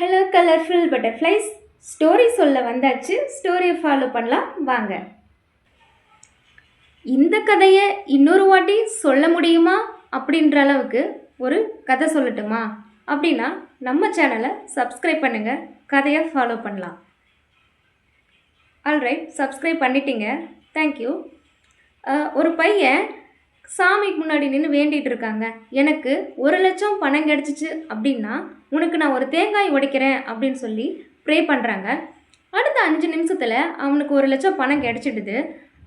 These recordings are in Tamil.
ஹலோ கலர்ஃபுல் பட்டர்ஃப்ளைஸ் ஸ்டோரி சொல்ல வந்தாச்சு. ஸ்டோரியை ஃபாலோ பண்ணலாம். வாங்க. இந்த கதையை இன்னொரு வாட்டி சொல்ல முடியுமா அப்படின்ற அளவுக்கு ஒரு கதை சொல்லட்டுமா? அப்படின்னா நம்ம சேனலை சப்ஸ்கிரைப் பண்ணுங்கள் கதையை ஃபாலோ பண்ணலாம். ஆல்ரைட் சப்ஸ்கிரைப் பண்ணிட்டீங்க. தேங்க்யூ ஒரு பையன் சாமிக்கு முன்னாடி நின்று வேண்டிகிட்டு இருக்காங்க. எனக்கு ஒரு லட்சம் பணம் கிடச்சிச்சு அப்படின்னா உனக்கு நான் ஒரு தேங்காய் உடைக்கிறேன் அப்படின்னு சொல்லி ப்ரே பண்ணுறாங்க அடுத்த அஞ்சு நிமிஷத்தில் அவனுக்கு ஒரு லட்சம் பணம் கிடச்சிடுது.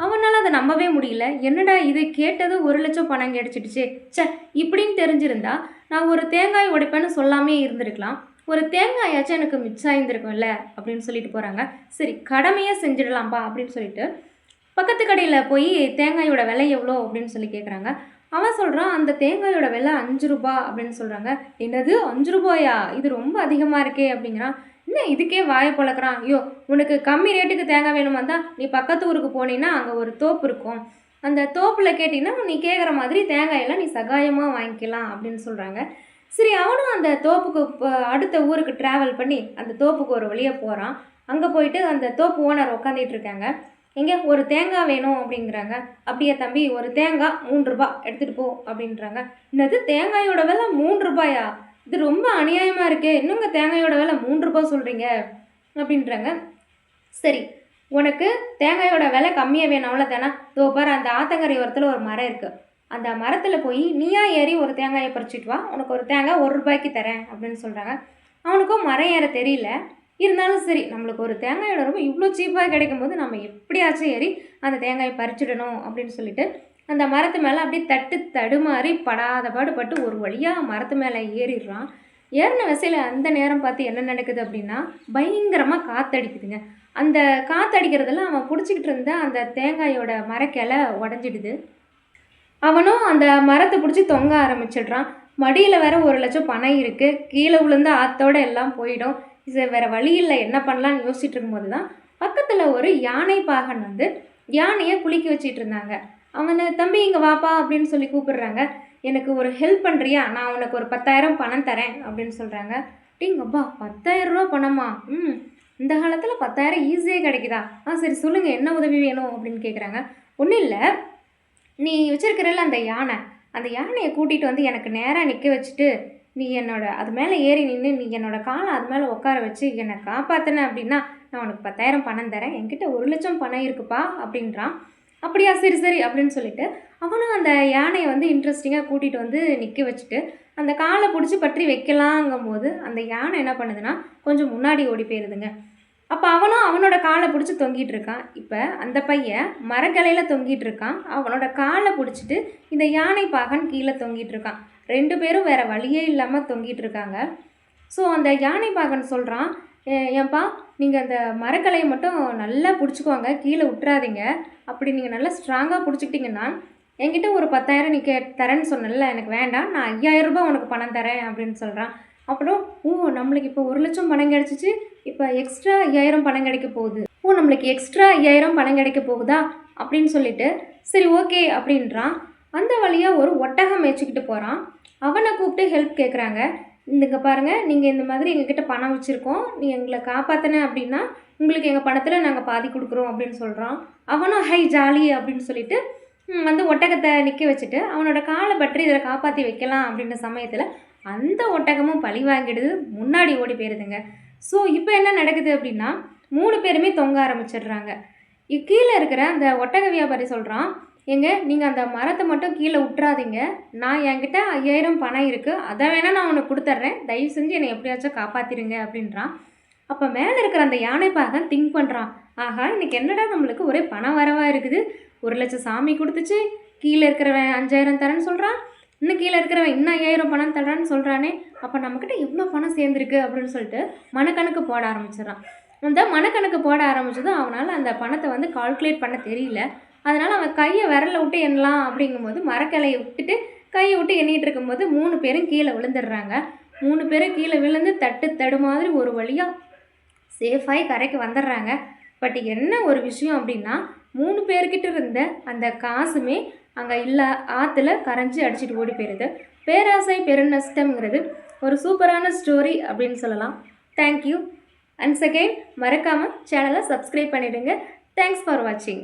அவனால் அதை நம்பவே முடியல. என்னடா இது கேட்டது ஒரு லட்சம் பணம் கிடச்சிடுச்சு. ச்சே இப்படின்னு தெரிஞ்சிருந்தா நான் ஒரு தேங்காய் உடைப்பேன்னு சொல்லாமே இருந்திருக்கலாம். ஒரு தேங்காயாச்சும் எனக்கு மிச்சாயிருந்திருக்கும்ல அப்படின்னு சொல்லிட்டு போகிறாங்க சரி கடமையே செஞ்சிடலாம்ப்பா அப்படின்னு சொல்லிட்டு பக்கத்து கடையில் போய் தேங்காயோட விலை எவ்வளோ அப்படின்னு சொல்லி கேட்குறாங்க அவன் சொல்கிறான் அந்த தேங்காயோட விலை அஞ்சு ரூபா அப்படின்னு சொல்கிறாங்க என்னது? அஞ்சு ரூபாயா? இது ரொம்ப அதிகமாக இருக்கே அப்படிங்கிறான். என்ன இதுக்கே வாயை பழக்கிறான்? ஐயோ உனக்கு கம்மி ரேட்டுக்கு தேங்காய் வேணுமா தான் நீ பக்கத்து ஊருக்கு போனீன்னா அங்கே ஒரு தோப்பு இருக்கும். அந்த தோப்பில் கேட்டிங்கன்னா நீ கேட்குற மாதிரி தேங்காயெல்லாம் நீ சகாயமாக வாங்கிக்கலாம் அப்படின்னு சொல்கிறாங்க சரி அவனும் அந்த தோப்புக்கு அடுத்த ஊருக்கு ட்ராவல் பண்ணி அந்த தோப்புக்கு ஒரு வழியாக போகிறான் அங்கே போயிட்டு அந்த தோப்பு ஓனர் உட்காந்துட்டு இருக்காங்க. எங்கே? ஒரு தேங்காய் வேணும் அப்படிங்கிறாங்க. அப்படியே தம்பி ஒரு தேங்காய் மூன்று ரூபாய் எடுத்துகிட்டு போ அப்படின்றாங்க. என்னது தேங்காயோட விலை மூன்று ரூபாயா? இது ரொம்ப அநியாயமாக இருக்கே. இன்னுங்க தேங்காயோட விலை மூன்று ரூபாய் சொல்கிறீங்க அப்படின்றாங்க. சரி உனக்கு தேங்காயோட விலை கம்மியாக வேணும் அவ்வளோதானே தோ பாரு அந்த ஆத்தங்கரை ஓரத்தில் ஒரு மரம் இருக்குது அந்த மரத்தில் போய் நீயா ஏறி ஒரு தேங்காயை பறிச்சிட்டு வா. உனக்கு ஒரு தேங்காய் ஒரு ரூபாய்க்கு தரேன் அப்படின்னு சொல்கிறாங்க அவனுக்கும் மரம் ஏற தெரியல. இருந்தாலும் சரி நம்மளுக்கு ஒரு தேங்காயோட ரொம்ப இவ்வளோ சீப்பாக கிடைக்கும் போது நம்ம எப்படியாச்சும் ஏறி அந்த தேங்காயை பறிச்சுடணும் அப்படின்னு சொல்லிட்டு அந்த மரத்து மேலே அப்படியே தட்டு தடுமாறி படாத பாடுபட்டு ஒரு வழியாக மரத்து மேலே ஏறிடுறான். ஏறின வசையில் அந்த நேரம் பார்த்து என்ன நடக்குது அப்படின்னா பயங்கரமாக காத்தடிக்குதுங்க. அந்த காத்தடிக்கிறதுல அவன் பிடிச்சிக்கிட்டு இருந்த அந்த தேங்காயோட மரக்கிளை உடஞ்சிடுது. அவனும் அந்த மரத்தை பிடிச்சி தொங்க ஆரம்பிச்சிடுறான். மடியில் வேற ஒரு லட்சம் பணம் இருக்குது கீழே விழுந்து ஆத்தோடு எல்லாம் போயிடும். இது வேற வழி இல்லை என்ன பண்ணலாம்னு யோசிச்சுட்டு இருக்கும்போது தான் பக்கத்தில் ஒரு யானை பாகன் வந்து யானையை குளிக்க வச்சிட்டு இருந்தாங்க. அவனை தம்பி இங்கே வாப்பா அப்படின்னு சொல்லி கூப்பிடுறாங்க. எனக்கு ஒரு ஹெல்ப் பண்ணுறியா நான் உனக்கு ஒரு பத்தாயிரம் பணம் தரேன் அப்படின்னு சொல்கிறாங்க டிங்கப்பா பத்தாயிரம் ரூபா பணமா? ம் இந்த காலத்தில் பத்தாயிரம் ஈஸியாக கிடைக்குதா? ஆ சரி சொல்லுங்கள் என்ன உதவி வேணும்? அப்படின்னு கேட்குறாங்க ஒன்றும் இல்லை. நீ வச்சுருக்கிறல்ல அந்த யானை. அந்த யானையை கூட்டிகிட்டு வந்து எனக்கு நேராக நிற்க வச்சுட்டு நீ என்னோட அது மேலே ஏறி நின்று நீ என்னோட காலை அது மேலே உட்கார வச்சு என்னை காப்பாற்றின அப்படின்னா நான் உனக்கு பத்தாயிரம் பணம் தரேன். என்கிட்ட ஒரு லட்சம் பணம் இருக்குப்பா அப்படின்றான். அப்படியா சரி சரி அப்படின்னு சொல்லிட்டு அவனும் அந்த யானையை வந்து இன்ட்ரெஸ்டிங்காக கூட்டிகிட்டு வந்து நிற்க வச்சுட்டு அந்த காலை பிடிச்சி பற்றி வைக்கலாங்கும் போது அந்த யானை என்ன பண்ணுதுன்னா கொஞ்சம் முன்னாடி ஓடி போயிருதுங்க. அப்போ அவனும் அவனோட காலை பிடிச்சி தொங்கிட்டு இருக்கான். இப்போ அந்த பையன் மரக்கலையில் தொங்கிட்டு இருக்கான். அவனோட காலை பிடிச்சிட்டு இந்த யானை பாகன் கீழே தொங்கிட்டு இருக்கான். ரெண்டு பேரும் வேறு வழியே இல்லாமல் தொங்கிட்டு இருக்காங்க. ஸோ அந்த யானை பாகன் சொல்கிறான் ஏன்பா நீங்கள் அந்த மரக்கலையை மட்டும் நல்லா பிடிச்சிக்கோங்க கீழே விட்டுறாதீங்க அப்படி நீங்கள் நல்லா ஸ்ட்ராங்காக பிடிச்சிக்கிட்டிங்கன்னா என்கிட்ட ஒரு பத்தாயிரம் நீ கே தரேன்னு சொன்னல எனக்கு வேண்டாம் நான் ஐயாயிரம் ரூபாய் உனக்கு பணம் தரேன் அப்படின்னு சொல்கிறான் அப்புறம் ஓ நம்மளுக்கு இப்போ ஒரு லட்சம் பணம் கிடச்சிச்சு இப்போ எக்ஸ்ட்ரா ஐயாயிரம் பணம் கிடைக்க போகுது. ஓ நம்மளுக்கு எக்ஸ்ட்ரா ஐயாயிரம் பணம் கிடைக்க போகுதா? அப்படின்னு சொல்லிட்டு சரி ஓகே அப்படின்றான். அந்த வழியாக ஒரு ஒட்டகம் மேய்ச்சிக்கிட்டு போகிறான் அவனை கூப்பிட்டு ஹெல்ப் கேட்குறாங்க இங்க பாருங்க நீங்கள் இந்த மாதிரி எங்ககிட்ட பணம் வச்சுருக்கோம். நீங்கள் எங்களை காப்பாற்றின அப்படின்னா உங்களுக்கு எங்கள் பணத்தில் நாங்கள் பாதி கொடுக்குறோம் அப்படின்னு சொல்கிறான் அவனும் ஹை ஜாலி அப்படின்னு சொல்லிட்டு வந்து ஒட்டகத்தை நிற்க வச்சுட்டு அவனோட காலை பற்றி இதில் காப்பாற்றி வைக்கலாம் அப்படின்ற சமயத்தில் அந்த ஒட்டகமும் பழி வாங்கிடுது. முன்னாடி ஓடி போயிடுதுங்க ஸோ இப்போ என்ன நடக்குது அப்படின்னா மூணு பேருமே தொங்க ஆரம்பிச்சிடுறாங்க. கீழே இருக்கிற அந்த ஒட்டக வியாபாரி சொல்கிறான் ஏங்க நீங்கள் அந்த மரத்தை மட்டும் கீழே விட்டுறாதீங்க நான் என்கிட்ட ஐயாயிரம் பணம் இருக்குது அதை வேணால் நான் உனக்கு கொடுத்துட்றேன் தயவு செஞ்சு என்னை எப்படியாச்சும் காப்பாற்றிடுங்க அப்படின்றான். அப்போ மேலே இருக்கிற அந்த யானைப்பாகன் திங்க் பண்ணுறான் ஆஹா இன்னைக்கு என்னடா நம்மளுக்கு ஒரே பணம் வரவாக இருக்குது? ஒரு லட்சம் சாமி கொடுத்துச்சு. கீழே இருக்கிறவன் அஞ்சாயிரம் தரேன்னு சொல்கிறான் இன்னும் கீழே இருக்கிறவன் இன்னும் ஐயாயிரம் பணம் தர்றான்னு சொல்கிறானே அப்போ நம்மக்கிட்ட இவ்வளோ பணம் சேர்ந்துருக்கு அப்படின்னு சொல்லிட்டு மனக்கணக்கு போட ஆரம்பிச்சிடறான். அந்த மனக்கணக்கு போட ஆரம்பிச்சதும் அவனால் அந்த பணத்தை வந்து கால்குலேட் பண்ண தெரியல. அதனால் அவன் கையை விரல விட்டு எண்ணலாம் அப்படிங்கும்போது மரக்கிளையை விட்டுட்டு கையை விட்டு எண்ணிகிட்டு இருக்கும்போது மூணு பேரும் கீழே விழுந்துடுறாங்க. மூணு பேரும் கீழே விழுந்து தட்டு தடு மாதிரி ஒரு வழியாக சேஃபாகி கரைக்கு வந்துடுறாங்க. பட் என்ன ஒரு விஷயம் அப்படின்னா மூணு பேர்கிட்ட இருந்த அந்த காசுமே அங்கே இல்லை ஆற்றுல கரைஞ்சி அடிச்சிட்டு ஓடி போயிடுது பேராசை பெருநஷ்டம்ங்கிறது ஒரு சூப்பரான ஸ்டோரி அப்படின்னு சொல்லலாம். தேங்க்யூ அண்ட் செகண்ட் மறக்காமல் சேனலை சப்ஸ்கிரைப் பண்ணிவிடுங்க தேங்க்ஸ் ஃபார் வாட்சிங்